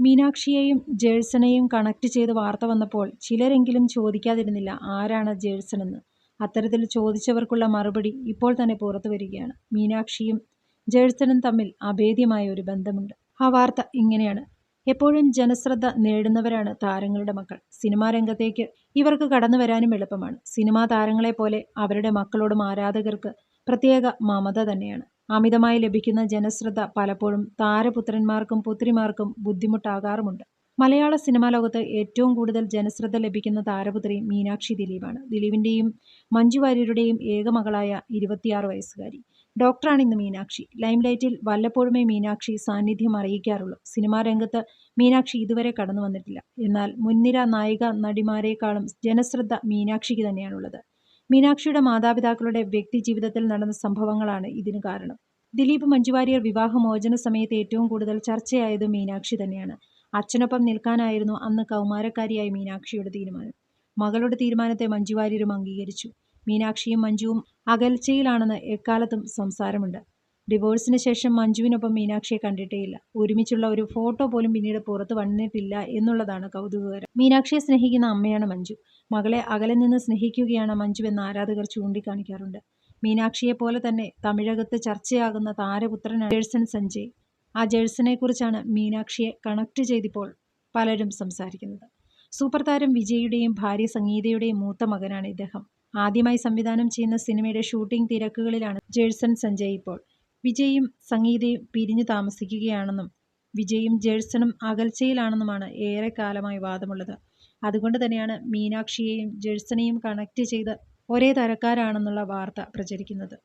മീനാക്ഷിയെയും ജേഴ്സണെയും connect ചെയ്ത് വാർത്ത വന്നപ്പോൾ ചിലരെങ്കിലും ചോദിക്കാതിരുന്നില്ല ആരാണ് ജേഴ്സണെന്ന്. അത്തരത്തിൽ ചോദിച്ചവർക്കുള്ള മറുപടി ഇപ്പോൾ തന്നെ പുറത്തു വരികയാണ്. മീനാക്ഷിയും ജേഴ്സണും തമ്മിൽ അഭേദ്യമായ ഒരു ബന്ധമുണ്ട്. ആ വാർത്ത ഇങ്ങനെയാണ്. എപ്പോഴും ജനശ്രദ്ധ നേടുന്നവരാണ് താരങ്ങളുടെ മക്കൾ. സിനിമാ രംഗത്തേക്ക് ഇവർക്ക് കടന്നു വരാനും എളുപ്പമാണ്. സിനിമാ താരങ്ങളെപ്പോലെ അവരുടെ മക്കളോടും ആരാധകർക്ക് പ്രത്യേക മമത തന്നെയാണ്. അമിതമായി ലഭിക്കുന്ന ജനശ്രദ്ധ പലപ്പോഴും താരപുത്രന്മാർക്കും പുത്രിമാർക്കും ബുദ്ധിമുട്ടാകാറുമുണ്ട്. മലയാള സിനിമാ ലോകത്ത് ഏറ്റവും കൂടുതൽ ജനശ്രദ്ധ ലഭിക്കുന്ന താരപുത്രി മീനാക്ഷി ദിലീപാണ്. ദിലീപിന്റെയും മഞ്ജു വാര്യരുടെയും ഏക മകളായ ഇരുപത്തിയാറ് വയസ്സുകാരി. ഡോക്ടറാണ് ഇന്ന് മീനാക്ഷി. ലൈംലൈറ്റിൽ വല്ലപ്പോഴുമേ മീനാക്ഷി സാന്നിധ്യം അറിയിക്കാറുള്ളൂ. സിനിമാ രംഗത്ത് മീനാക്ഷി ഇതുവരെ കടന്നു വന്നിട്ടില്ല. എന്നാൽ മുൻനിര നായിക നടിമാരെക്കാളും ജനശ്രദ്ധ മീനാക്ഷിക്ക് തന്നെയാണുള്ളത്. മീനാക്ഷിയുടെ മാതാപിതാക്കളുടെ വ്യക്തി ജീവിതത്തിൽ നടന്ന സംഭവങ്ങളാണ് ഇതിന് കാരണം. ദിലീപ് മഞ്ജുവാര്യർ വിവാഹമോചന സമയത്ത് ഏറ്റവും കൂടുതൽ ചർച്ചയായത് മീനാക്ഷി തന്നെയാണ്. അച്ഛനൊപ്പം നിൽക്കാനായിരുന്നു അന്ന് കൗമാരക്കാരിയായ മീനാക്ഷിയുടെ തീരുമാനം. മകളുടെ തീരുമാനത്തെ മഞ്ജുവാര്യരും അംഗീകരിച്ചു. മീനാക്ഷിയും മഞ്ജുവും അകൽച്ചയിലാണെന്ന് എക്കാലത്തും സംസാരമുണ്ട്. ഡിവോഴ്സിന് ശേഷം മഞ്ജുവിനൊപ്പം മീനാക്ഷിയെ കണ്ടിട്ടേയില്ല. ഒരുമിച്ചുള്ള ഒരു ഫോട്ടോ പോലും പിന്നീട് പുറത്തു വന്നിട്ടില്ല എന്നുള്ളതാണ് കൗതുകകരം. മീനാക്ഷിയെ സ്നേഹിക്കുന്ന അമ്മയാണ് മഞ്ജു. മകളെ അകലെ നിന്ന് സ്നേഹിക്കുകയാണ് മഞ്ജു മഞ്ജുവെന്ന് ആരാധകർ ചൂണ്ടിക്കാണിക്കാറുണ്ട്. മീനാക്ഷിയെപ്പോലെ തന്നെ തമിഴകത്ത് ചർച്ചയാകുന്ന താരപുത്രനാണ് ജേഴ്സൺ സഞ്ജയ്. ആ ജേഴ്സനെക്കുറിച്ചാണ് മീനാക്ഷിയെ കണക്ട് ചെയ്തിപ്പോൾ പലരും സംസാരിക്കുന്നത്. സൂപ്പർ താരം വിജയുടെയും ഭാര്യ സംഗീതയുടെയും മൂത്ത മകനാണ് ഇദ്ദേഹം. ആദ്യമായി സംവിധാനം ചെയ്യുന്ന സിനിമയുടെ ഷൂട്ടിംഗ് തിരക്കുകളിലാണ് ജേഴ്സൺ സഞ്ജയ് ഇപ്പോൾ. വിജയും സംഗീതയും പിരിഞ്ഞു താമസിക്കുകയാണെന്നും വിജയും ജേഴ്സണും അകൽച്ചയിലാണെന്നുമാണ് ഏറെക്കാലമായി വാദമുള്ളത്. അതുകൊണ്ട് തന്നെയാണ് മീനാക്ഷിയെയും ജേഴ്സണെയും കണക്ട് ചെയ്ത് ഒരേ തരക്കാരാണെന്നുള്ള വാർത്ത പ്രചരിക്കുന്നത്.